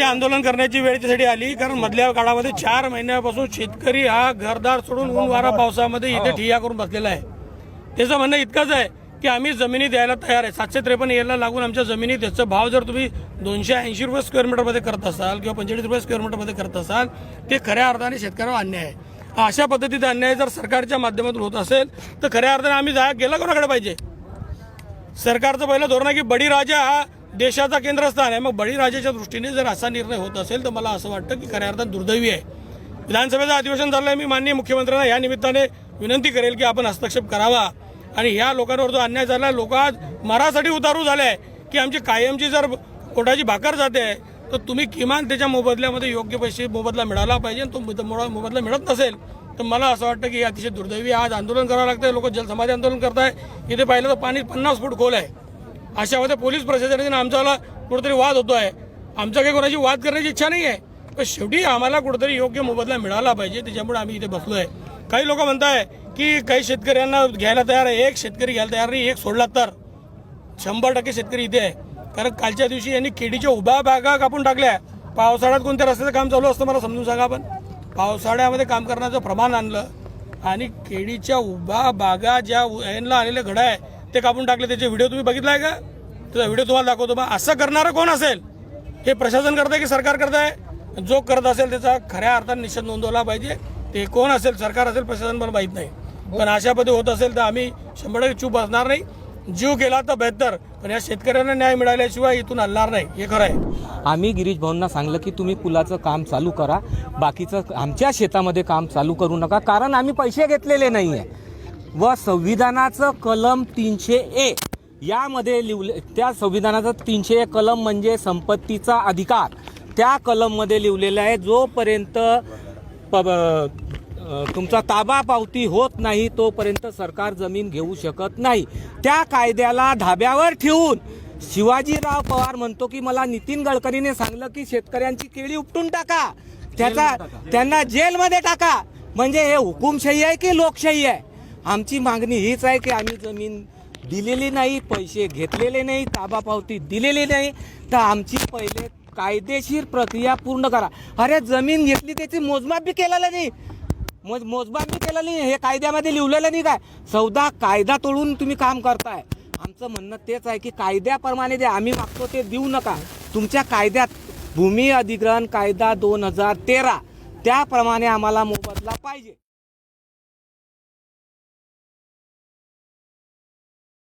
आंदोलन करण्याची वेळ त्यासाठी आली. कारण मधल्या काळामध्ये चार महिन्यापासून शेतकरी हा घरदार सोडून ऊन वारा पावसामध्ये इथे ठिय्या करून बसलेला आहे. त्याचं म्हणणं इतकंच आहे की आम्ही जमिनी द्यायला तयार आहे. सातशे त्रेपन्न याला लागून आमच्या जमिनी त्याचा भाव जर तुम्ही दोनशे ऐंशी रुपये स्क्वेअर मीटरमध्ये करत असाल किंवा पंचेचाळीस रुपये स्क्वेअर मीटरमध्ये करत असाल ते खऱ्या अर्थाने शेतकऱ्यावर अन्याय आहे. हा अशा पद्धतीचा अन्याय जर सरकारच्या माध्यमातून होत असेल तर खऱ्या अर्थाने आम्ही जा गेला कोणाकडे पाहिजे? सरकारचं पहिलं धोरण आहे की बळीराजा हा देशाचा केंद्रस्थान आहे. मग बळीराजाच्या दृष्टीने जर असा निर्णय होत असेल तर मला असं वाटतं की खऱ्या अर्थात दुर्दैवी आहे. विधानसभेचं अधिवेशन झालं आहे मी माननीय मुख्यमंत्र्यांना या निमित्ताने विनंती करेल की आपण हस्तक्षेप करावा. आणि ह्या लोकांवर जो अन्याय झाला आहे, लोक आज मरासाठी उतारू झाले आहे की आमची कायमची जर पोटाची भाकर जाते आहे तर तुम्ही किमान त्याच्या मोबदल्यामध्ये योग्य पैसे मोबदला मिळाला पाहिजे. तो मोबदला मिळत नसेल तर मला असं वाटतं की अतिशय दुर्दैवी आज आंदोलन करावं लागतं लोक जलसमाधी आंदोलन करताय इथे पाहिलं तर पाणी पन्नास फूट खोल आहे. अशामध्ये पोलीस प्रशासनाने आमच्याला कुठेतरी वाद होतो आहे आमचा काही कोणाची वाद करण्याची इच्छा नाही आहे पण शेवटी आम्हाला कुठेतरी योग्य मोबदला मिळाला पाहिजे त्याच्यामुळे आम्ही इथे बसलो आहे काही लोक म्हणताय की काही शेतकऱ्यांना घ्यायला तयार आहे एक शेतकरी घ्यायला तयार नाही एक सोडला तर. शंभर टक्के शेतकरी इथे आहे. कारण कालच्या दिवशी यांनी केडीच्या उभ्या बागा कापून टाकल्या. पावसाळ्यात कोणत्या रस्त्याचं काम चालू असतं मला समजून सांगा आपण? पावसाळ्यामध्ये काम करण्याचं प्रमाण आणलं आणि केडीच्या उभ्या बागा ज्या यांना आलेल्या घडं आहे ते कापून टाकले त्याचे व्हिडिओ तुम्ही बघितलाय का? त्याचा व्हिडिओ तुम्हाला दाखवतो मग असं करणारं कोण असेल? हे प्रशासन करतंय की सरकार करतंय? जो करत असेल त्याचा खऱ्या अर्थाने निषेध नोंदवला पाहिजे. ते कोण असेल? सरकार असेल प्रशासन मला माहीत नाही. पण अशा पद्धती होत असेल तर आम्ही शंभर टक्के चूप असणार नाही. जीव गेला तर बेहतर पण या शेतकऱ्यांना न्याय मिळाल्याशिवाय इथून हलणार नाही. हे खरं आहे. आम्ही गिरीश भाऊंना सांगलं की तुम्ही पुलाचं काम चालू करा. बाकीचं आमच्या शेतामध्ये काम चालू करू नका. कारण आम्ही पैसे घेतलेले नाही आहे व संविधानाचं कलम तीनशे ए. यामध्ये लिवले त्या संविधानाचं तीनशे एक कलम म्हणजे संपत्तीचा अधिकार. त्या कलममध्ये लिहिलेलं आहे जोपर्यंत प तुमचा ताबा पावती होत नाही तोपर्यंत सरकार जमीन घेऊ शकत नाही. त्या कायद्याला धाब्यावर ठेवून शिवाजीराव पवार म्हणतो की मला नितीन गडकरीने सांगलं की शेतकऱ्यांची केळी उपटून टाका. त्याचा त्यांना जेलमध्ये टाका. म्हणजे हे हुकुमशाही आहे की लोकशाही आहे? आमची मागणी हीच आहे की आम्ही जमीन दिलेली नाही पैसे घेतलेले नाही ताबा पावती दिलेली नाही तर आमची पहिले कायदेशीर प्रक्रिया पूर्ण करा. अरे जमीन घेतली त्याची मोजमाप बी केलेलं नाही. मोज मोजमाप बी केलं नाही हे कायद्यामध्ये लिहिलेलं नाही काय? सौदा कायदा तोडून तुम्ही काम करताय. आमचं म्हणणं तेच आहे की कायद्याप्रमाणे जे आम्ही मागतो ते देऊ नका. तुमच्या कायद्यात भूमी अधिग्रहण कायदा दोन हजार तेरा त्याप्रमाणे आम्हाला मोबदला पाहिजे.